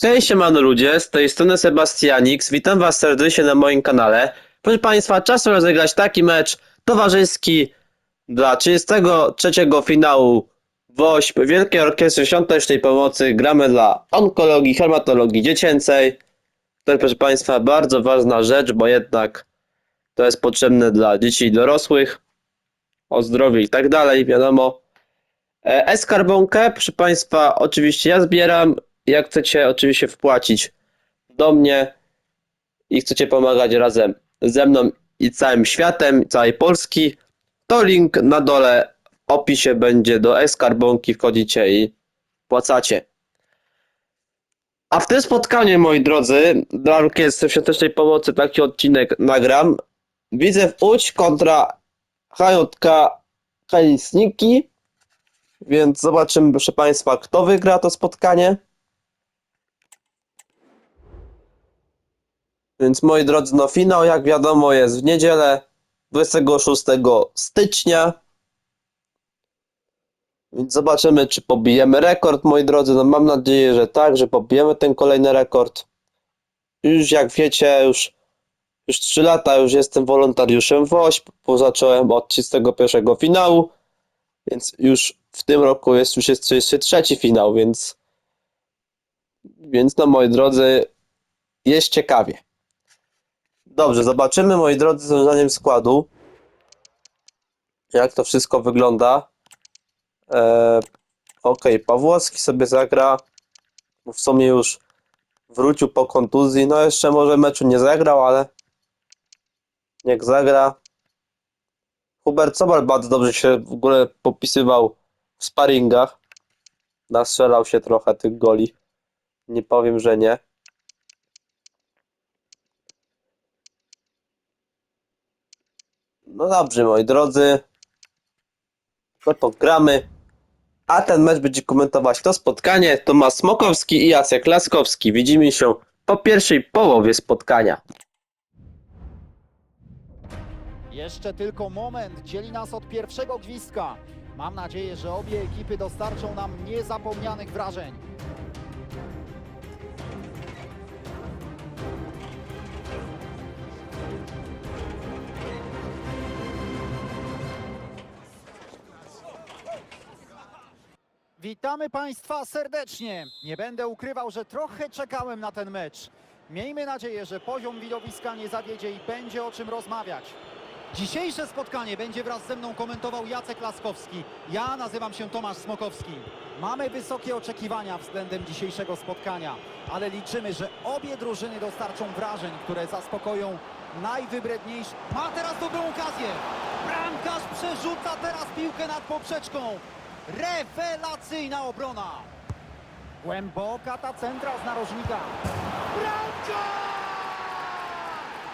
Cześć, siemano ludzie, z tej strony Sebastianix, witam was serdecznie na moim kanale. Proszę państwa, czas rozegrać taki mecz towarzyski dla 33 finału WOŚP Wielkiej Orkiestry Świątecznej Pomocy. Gramy dla onkologii, hematologii dziecięcej. To jest, proszę państwa, bardzo ważna rzecz, bo jednak to jest potrzebne dla dzieci i dorosłych, o zdrowie i tak dalej, wiadomo. E, E-skarbonkę, proszę państwa, oczywiście ja zbieram, jak chcecie oczywiście wpłacić do mnie i chcecie pomagać razem ze mną i całym światem, całej Polski, to link na dole w opisie będzie do e-skarbonki, wchodzicie i płacacie. A w tym spotkaniu, moi drodzy, dla Orkiestry Świątecznej Pomocy taki odcinek nagram. Widzę w Łódź kontra HJK Kalisniki, więc zobaczymy, proszę Państwa, kto wygra to spotkanie. Więc moi drodzy, no finał jak wiadomo jest w niedzielę 26 stycznia. Więc zobaczymy, czy pobijemy rekord, moi drodzy. No mam nadzieję, że tak, że pobijemy ten kolejny rekord. Już jak wiecie, już, już 3 lata już jestem wolontariuszem WOŚP, bo zacząłem od 31 finału, więc już w tym roku jest już jest 33 finał, więc więc no moi drodzy, jest ciekawie. Dobrze, zobaczymy, moi drodzy, zdaniem składu, jak to wszystko wygląda. Eee, ok, Pawłowski sobie zagra, w sumie już wrócił po kontuzji. No, jeszcze może meczu nie zagrał, ale niech zagra. Hubert Sobal bardzo dobrze się w ogóle popisywał w sparingach. Nastrzelał się trochę tych goli. Nie powiem, że nie. No dobrze, moi drodzy. To gramy. A ten mecz będzie komentować to spotkanie Tomasz Smokowski i Jacek Laskowski. Widzimy się po pierwszej połowie spotkania. Jeszcze tylko moment dzieli nas od pierwszego gwizdka. Mam nadzieję, że obie ekipy dostarczą nam niezapomnianych wrażeń. Witamy Państwa serdecznie. Nie będę ukrywał, że trochę czekałem na ten mecz. Miejmy nadzieję, że poziom widowiska nie zawiedzie i będzie o czym rozmawiać. Dzisiejsze spotkanie będzie wraz ze mną komentował Jacek Laskowski. Ja nazywam się Tomasz Smokowski. Mamy wysokie oczekiwania względem dzisiejszego spotkania, ale liczymy, że obie drużyny dostarczą wrażeń, które zaspokoją najwybredniejsze. Ma teraz dobrą okazję. Bramkarz przerzuca teraz piłkę nad poprzeczką. Rewelacyjna obrona. Głęboka ta centra z narożnika. Bramka!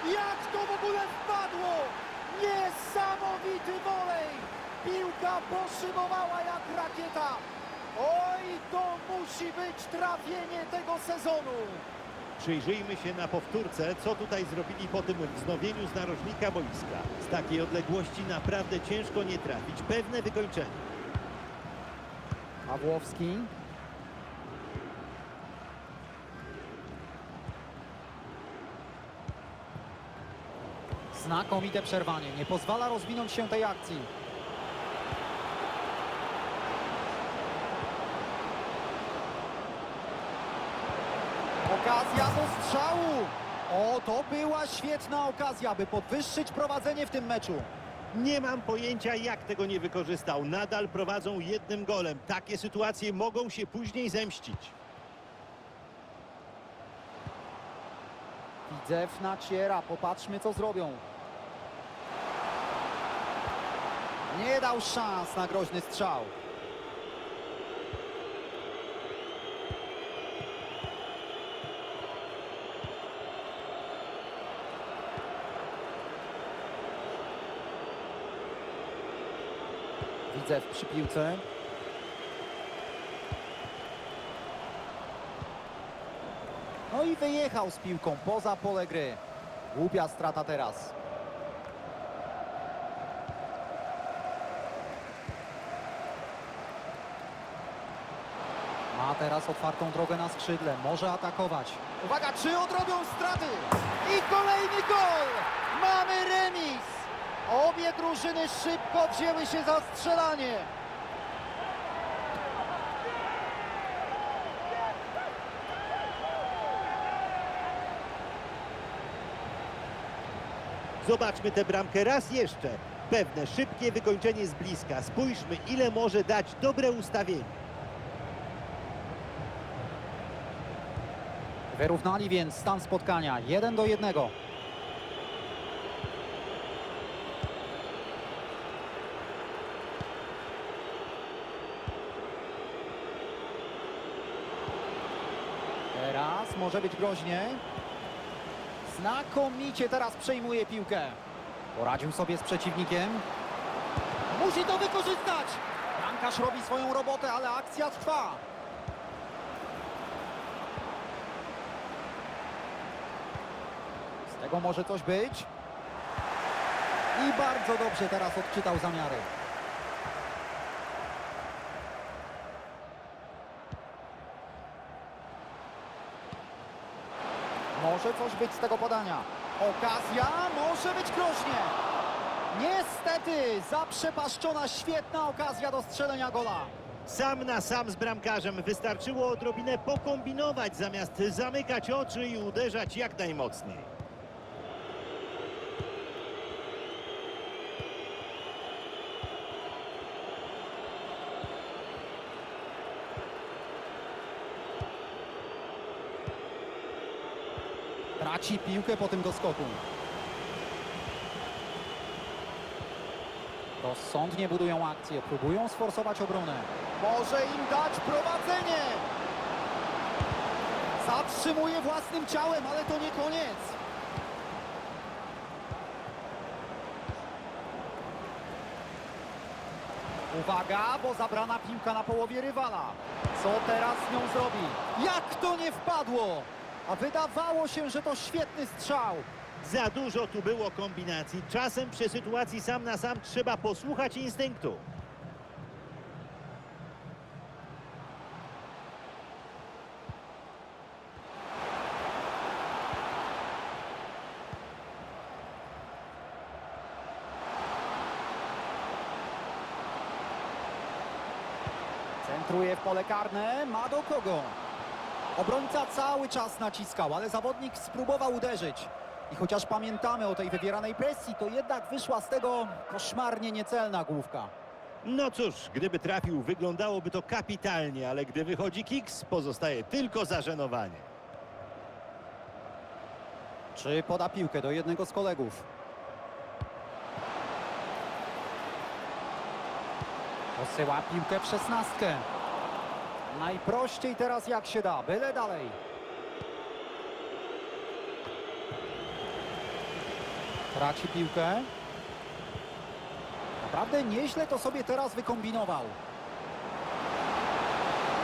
Jak to w ogóle wpadło? Niesamowity wolej! Piłka poszybowała jak rakieta. Oj, to musi być trafienie tego sezonu. Przyjrzyjmy się na powtórce, co tutaj zrobili po tym wznowieniu z narożnika boiska. Z takiej odległości naprawdę ciężko nie trafić. Pewne wykończenie. Pawłowski. Znakomite przerwanie. Nie pozwala rozwinąć się tej akcji. Okazja do strzału. O, to była świetna okazja, by podwyższyć prowadzenie w tym meczu. Nie mam pojęcia, jak tego nie wykorzystał. Nadal prowadzą jednym golem. Takie sytuacje mogą się później zemścić. Widzew naciera, popatrzmy co zrobią. Nie dał szans na groźny strzał. Widzew przy piłce. No i wyjechał z piłką poza pole gry. Głupia strata teraz. Ma teraz otwartą drogę na skrzydle, może atakować. Uwaga, czy odrobią straty? I kolejny gol! Mamy remis! Obie drużyny szybko wzięły się za strzelanie. Zobaczmy tę bramkę raz jeszcze. Pewne szybkie wykończenie z bliska. Spójrzmy, ile może dać dobre ustawienie. Wyrównali więc stan spotkania 1 do 1. Teraz może być groźnie. Znakomicie teraz przejmuje piłkę. Poradził sobie z przeciwnikiem. Musi to wykorzystać. Bramkarz robi swoją robotę, ale akcja trwa. Z tego może coś być. I bardzo dobrze teraz odczytał zamiary. Może coś być z tego podania. Okazja może być groźnie. Niestety zaprzepaszczona świetna okazja do strzelenia gola. Sam na sam z bramkarzem wystarczyło odrobinę pokombinować, zamiast zamykać oczy i uderzać jak najmocniej. Traci piłkę po tym doskoku. Rozsądnie budują akcję, próbują sforsować obronę. Może im dać prowadzenie! Zatrzymuje własnym ciałem, ale to nie koniec. Uwaga, bo zabrana piłka na połowie rywala. Co teraz z nią zrobi? Jak to nie wpadło? A wydawało się, że to świetny strzał. Za dużo tu było kombinacji. Czasem przy sytuacji sam na sam trzeba posłuchać instynktu. Centruje w pole karne, ma do kogo. Obrońca cały czas naciskał, ale zawodnik spróbował uderzyć. I chociaż pamiętamy o tej wywieranej presji, to jednak wyszła z tego koszmarnie niecelna główka. No cóż, gdyby trafił, wyglądałoby to kapitalnie, ale gdy wychodzi kiks, pozostaje tylko zażenowanie. Czy poda piłkę do jednego z kolegów? Posyła piłkę w szesnastkę. Najprościej teraz jak się da, byle dalej. Traci piłkę. Naprawdę nieźle to sobie teraz wykombinował.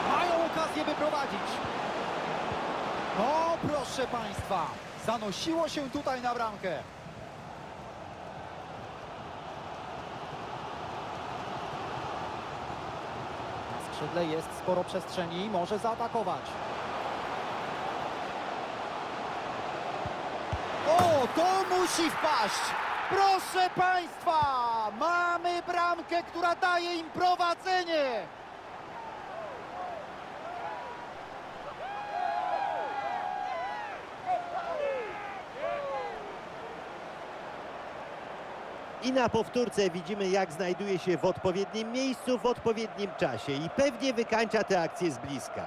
Mają okazję wyprowadzić. No proszę Państwa, zanosiło się tutaj na bramkę. Na skrzydle jest sporo przestrzeni, może zaatakować. O, to musi wpaść! Proszę Państwa, mamy bramkę, która daje im prowadzenie! I na powtórce widzimy, jak znajduje się w odpowiednim miejscu, w odpowiednim czasie i pewnie wykańcza tę akcję z bliska.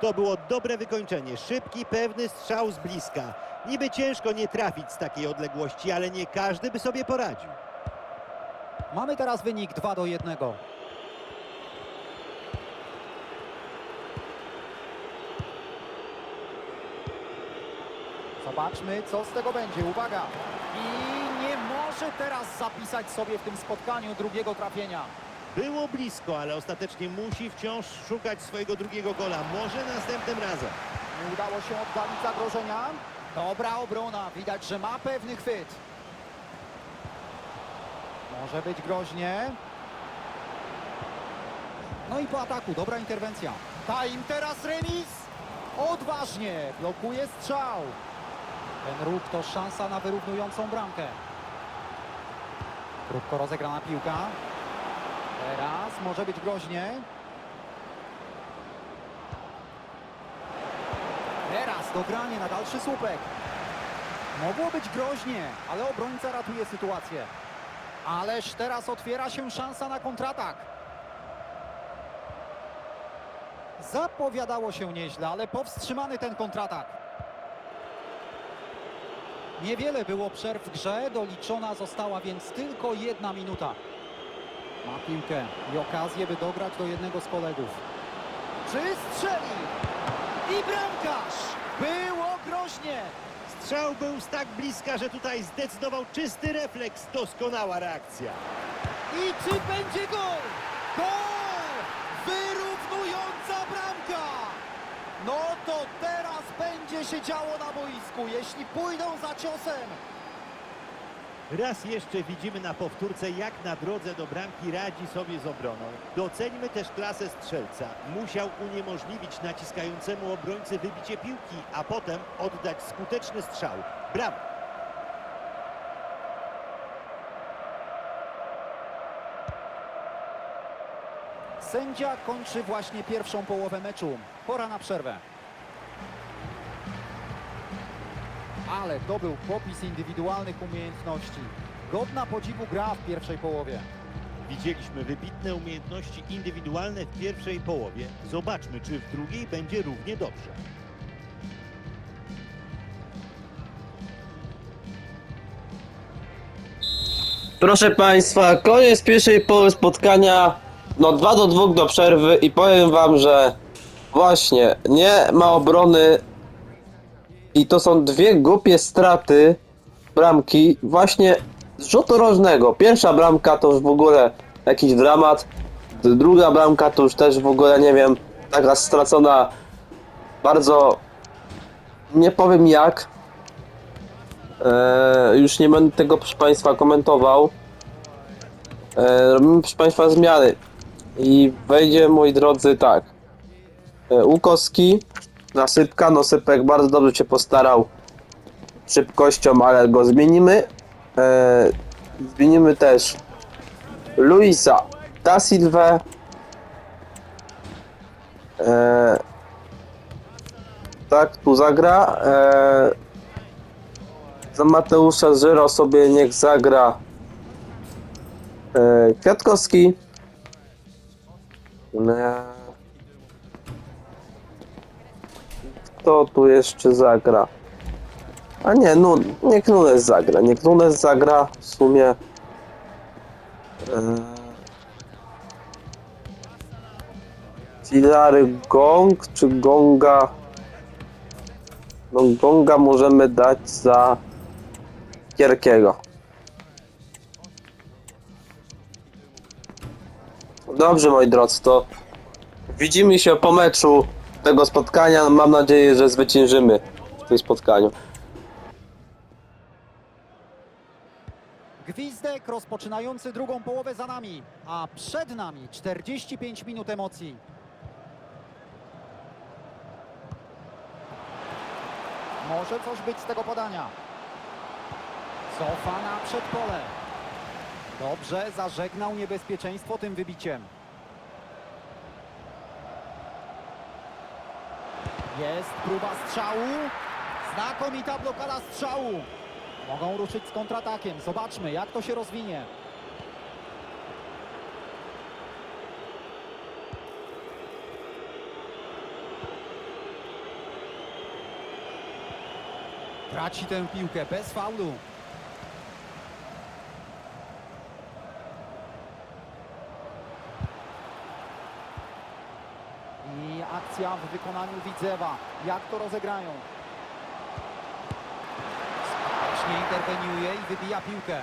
To było dobre wykończenie, szybki, pewny strzał z bliska. Niby ciężko nie trafić z takiej odległości, ale nie każdy by sobie poradził. Mamy teraz wynik 2 do 1. Zobaczmy, co z tego będzie. Uwaga! I może teraz zapisać sobie w tym spotkaniu drugiego trafienia. Było blisko, ale ostatecznie musi wciąż szukać swojego drugiego gola. Może następnym razem. Nie udało się oddalić zagrożenia. Dobra obrona. Widać, że ma pewny chwyt. Może być groźnie. No i po ataku, dobra interwencja. Time teraz remis. Odważnie, blokuje strzał. Ten ruch to szansa na wyrównującą bramkę. Krótko rozegrana piłka. Teraz może być groźnie. Teraz dogranie na dalszy słupek. Mogło być groźnie, ale obrońca ratuje sytuację. Ależ teraz otwiera się szansa na kontratak. Zapowiadało się nieźle, ale powstrzymany ten kontratak. Niewiele było przerw w grze, doliczona została więc tylko jedna minuta. Ma piłkę i okazję, by dograć do jednego z kolegów. Czy strzeli? I bramkarz! Było groźnie! Strzał był z tak bliska, że tutaj zdecydował czysty refleks. Doskonała reakcja. I czy będzie gol? Gol! Się działo na boisku, jeśli pójdą za ciosem. Raz jeszcze widzimy na powtórce, jak na drodze do bramki radzi sobie z obroną. Doceńmy też klasę strzelca. Musiał uniemożliwić naciskającemu obrońcy wybicie piłki, a potem oddać skuteczny strzał. Brawo! Sędzia kończy właśnie pierwszą połowę meczu. Pora na przerwę. Ale to był popis indywidualnych umiejętności. Godna podziwu gra w pierwszej połowie. Widzieliśmy wybitne umiejętności indywidualne w pierwszej połowie. Zobaczmy, czy w drugiej będzie równie dobrze. Proszę Państwa, koniec pierwszej połowy spotkania. No 2 do 2 do przerwy i powiem Wam, że właśnie nie ma obrony i to są dwie głupie straty bramki właśnie z rzutu rożnego. Pierwsza bramka to już w ogóle jakiś dramat. Druga bramka to już też w ogóle nie wiem, taka stracona bardzo nie powiem jak. Eee, już nie będę tego proszę Państwa komentował. Eee, robimy proszę Państwa zmiany. I wejdzie moi drodzy tak. Eee, Łukowski, nasypka, no sypek bardzo dobrze się postarał szybkością, ale go zmienimy. Eee, zmienimy też Luisa da Silva. Eee, tak, tu zagra. Eee, za Mateusza Żyro sobie niech zagra e, Kwiatkowski. E, Kto tu jeszcze zagra? A nie, no, niech Nunes zagra. Niech Nunes zagra w sumie. E, Filary Gong czy Gonga? No Gonga możemy dać za Gierkiego. Dobrze moi drodzy, to widzimy się po meczu tego spotkania. Mam nadzieję, że zwyciężymy w tym spotkaniu. Gwizdek rozpoczynający drugą połowę za nami, a przed nami 45 minut emocji. Może coś być z tego podania. Cofa na przedpole. Dobrze, zażegnał niebezpieczeństwo tym wybiciem. Jest próba strzału. Znakomita blokada strzału. Mogą ruszyć z kontratakiem. Zobaczmy, jak to się rozwinie. Traci tę piłkę bez faulu. I akcja w wykonaniu Widzewa. Jak to rozegrają? Skutecznie interweniuje i wybija piłkę.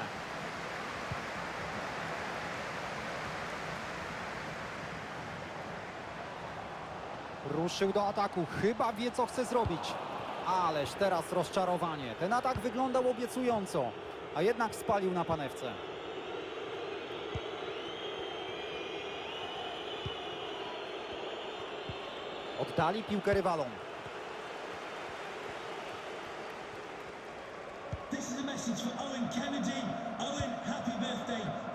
Ruszył do ataku. Chyba wie, co chce zrobić. Ależ teraz rozczarowanie. Ten atak wyglądał obiecująco, a jednak spalił na panewce.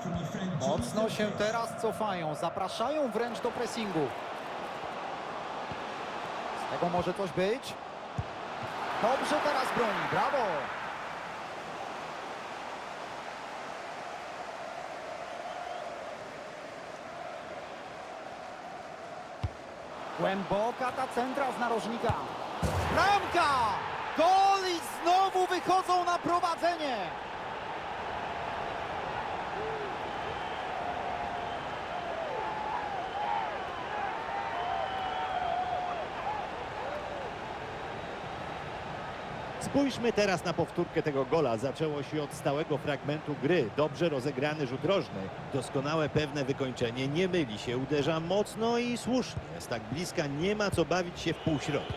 From your friend Mocno się teraz cofają, zapraszają wręcz do pressingu. Z tego może coś być. Dobrze teraz broni, brawo! Głęboka ta centra z narożnika. Bramka! Gol i znowu wychodzą na prowadzenie! Spójrzmy teraz na powtórkę tego gola. Zaczęło się od stałego fragmentu gry. Dobrze rozegrany rzut rożny. Doskonałe pewne wykończenie. Nie myli się. Uderza mocno i słusznie. Z tak bliska nie ma co bawić się w półśrodku.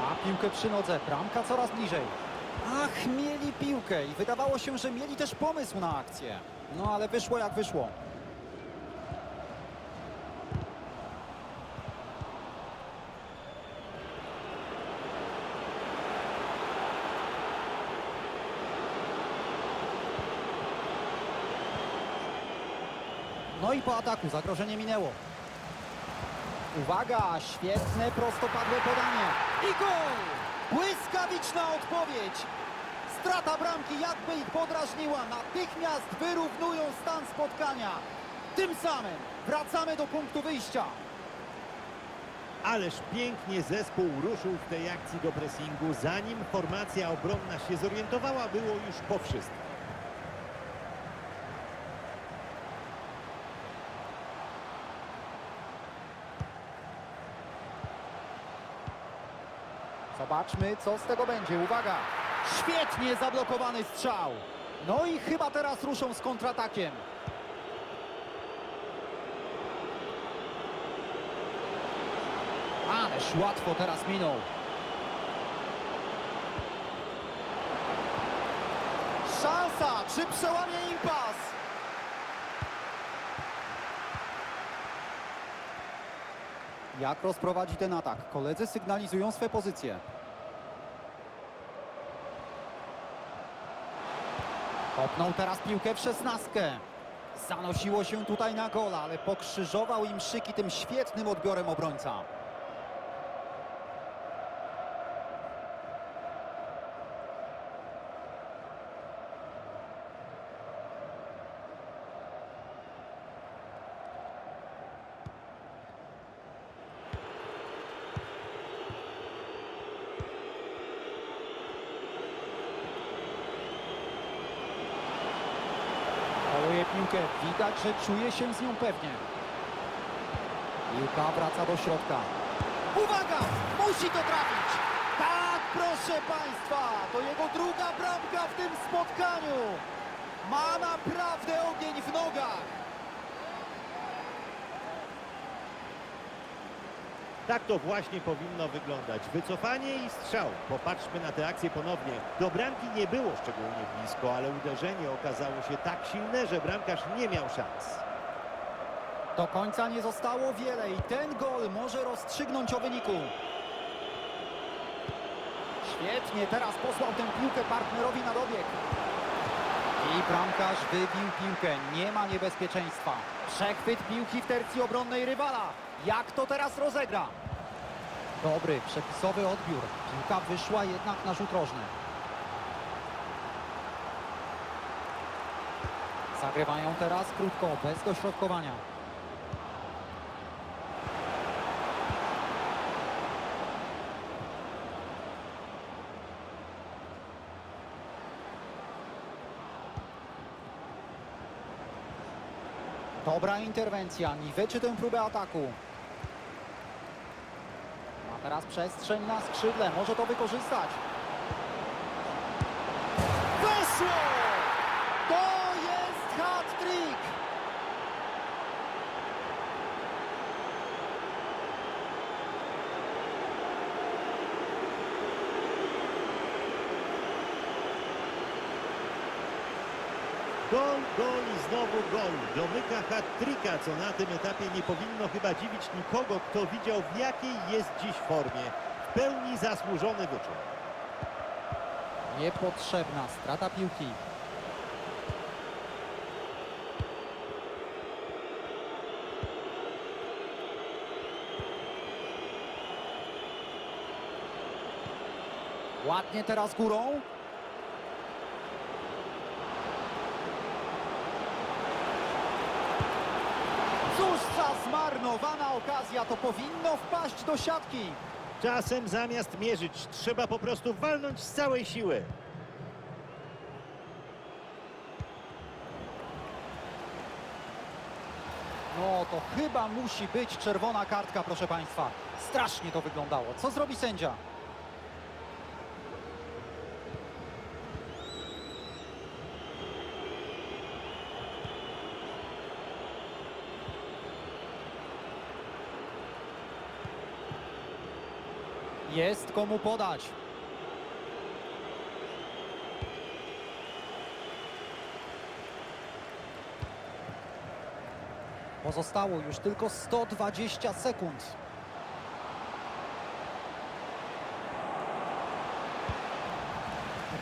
Ma piłkę przy nodze, bramka coraz bliżej. Ach, mieli piłkę i wydawało się, że mieli też pomysł na akcję. No ale wyszło jak wyszło. No i po ataku zagrożenie minęło. Uwaga, świetne prostopadłe podanie. I gol! Błyskawiczna odpowiedź. Strata bramki jakby ich podrażniła. Natychmiast wyrównują stan spotkania. Tym samym wracamy do punktu wyjścia. Ależ pięknie zespół ruszył w tej akcji do pressingu. Zanim formacja obronna się zorientowała, było już po wszystkim. Zobaczmy, co z tego będzie. Uwaga! Świetnie zablokowany strzał. No i chyba teraz ruszą z kontratakiem. Ależ łatwo teraz minął. Szansa! Czy przełamie impas? Jak rozprowadzi ten atak? Koledzy sygnalizują swe pozycje. Kopnął teraz piłkę w szesnastkę. Zanosiło się tutaj na gola, ale pokrzyżował im szyki tym świetnym odbiorem obrońca. Poluje piłkę. Widać, że czuje się z nią pewnie. Piłka wraca do środka. Uwaga! Musi to trafić! Tak, proszę Państwa! To jego druga bramka w tym spotkaniu! Ma naprawdę ogień w nogach! Tak to właśnie powinno wyglądać. Wycofanie i strzał. Popatrzmy na tę akcję ponownie. Do bramki nie było szczególnie blisko, ale uderzenie okazało się tak silne, że bramkarz nie miał szans. Do końca nie zostało wiele i ten gol może rozstrzygnąć o wyniku. Świetnie, teraz posłał tę piłkę partnerowi na dobieg. I bramkarz wybił piłkę, nie ma niebezpieczeństwa. Przechwyt piłki w tercji obronnej rywala. Jak to teraz rozegra? Dobry, przepisowy odbiór. Piłka wyszła jednak na rzut rożny. Zagrywają teraz krótko, bez dośrodkowania. Dobra interwencja, niweczy tę próbę ataku. Ma teraz przestrzeń na skrzydle, może to wykorzystać. Weszło! To jest hat-trick! Gol, gol i znowu gol. Domyka hat-tricka, co na tym etapie nie powinno chyba dziwić nikogo, kto widział w jakiej jest dziś formie. W pełni zasłużony wyczyn. Niepotrzebna strata piłki. Ładnie teraz górą. Cóż za zmarnowana okazja, to powinno wpaść do siatki. Czasem zamiast mierzyć, trzeba po prostu walnąć z całej siły. No to chyba musi być czerwona kartka, proszę Państwa. Strasznie to wyglądało. Co zrobi sędzia? Jest komu podać. Pozostało już tylko 120 sekund.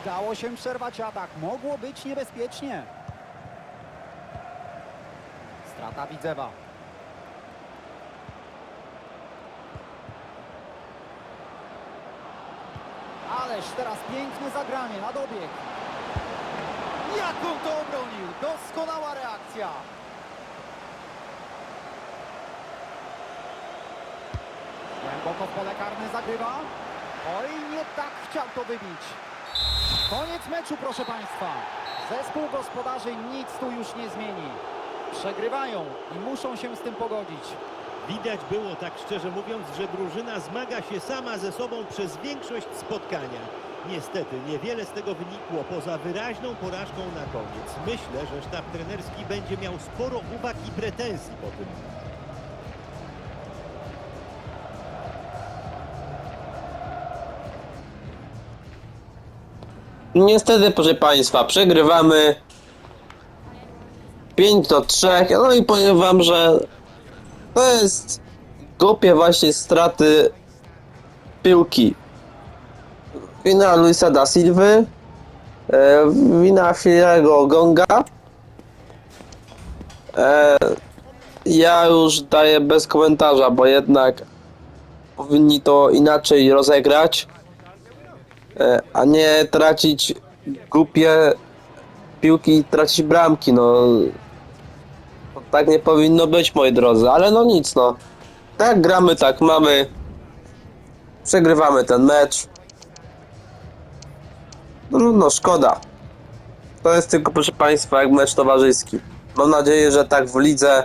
Udało się przerwać atak. Mogło być niebezpiecznie. Strata Widzewa. Ależ teraz piękne zagranie na dobieg. Jak on to obronił? Doskonała reakcja. Głęboko w pole karne zagrywa. Oj, nie tak chciał to wybić. Koniec meczu, proszę Państwa. Zespół gospodarzy nic tu już nie zmieni. Przegrywają i muszą się z tym pogodzić. Widać było, tak szczerze mówiąc, że drużyna zmaga się sama ze sobą przez większość spotkania. Niestety niewiele z tego wynikło poza wyraźną porażką na koniec. Myślę, że sztab trenerski będzie miał sporo uwag i pretensji po tym. Niestety, proszę Państwa, przegrywamy 5 do 3. No i powiem Wam, że to jest głupie właśnie straty piłki. Wina Luisa da Silvy, e, wina Filego Gonga. E, ja już daję bez komentarza, bo jednak powinni to inaczej rozegrać. E, a nie tracić głupie piłki i tracić bramki, no. Tak nie powinno być, moi drodzy, ale no nic, no. Tak gramy, tak mamy. Przegrywamy ten mecz. No, no szkoda. To jest tylko, proszę Państwa, jak mecz towarzyski. Mam nadzieję, że tak w lidze,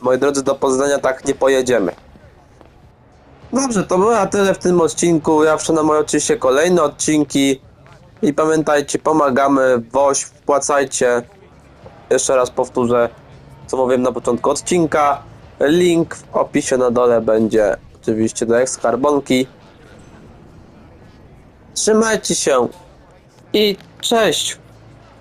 moi drodzy, do Poznania tak nie pojedziemy. Dobrze, to było na tyle w tym odcinku. Ja wszedłem oczywiście kolejne odcinki. I pamiętajcie, pomagamy, woź, wpłacajcie. Jeszcze raz powtórzę, co mówiłem na początku odcinka. Link w opisie na dole będzie oczywiście do ekskarbonki. Trzymajcie się i cześć!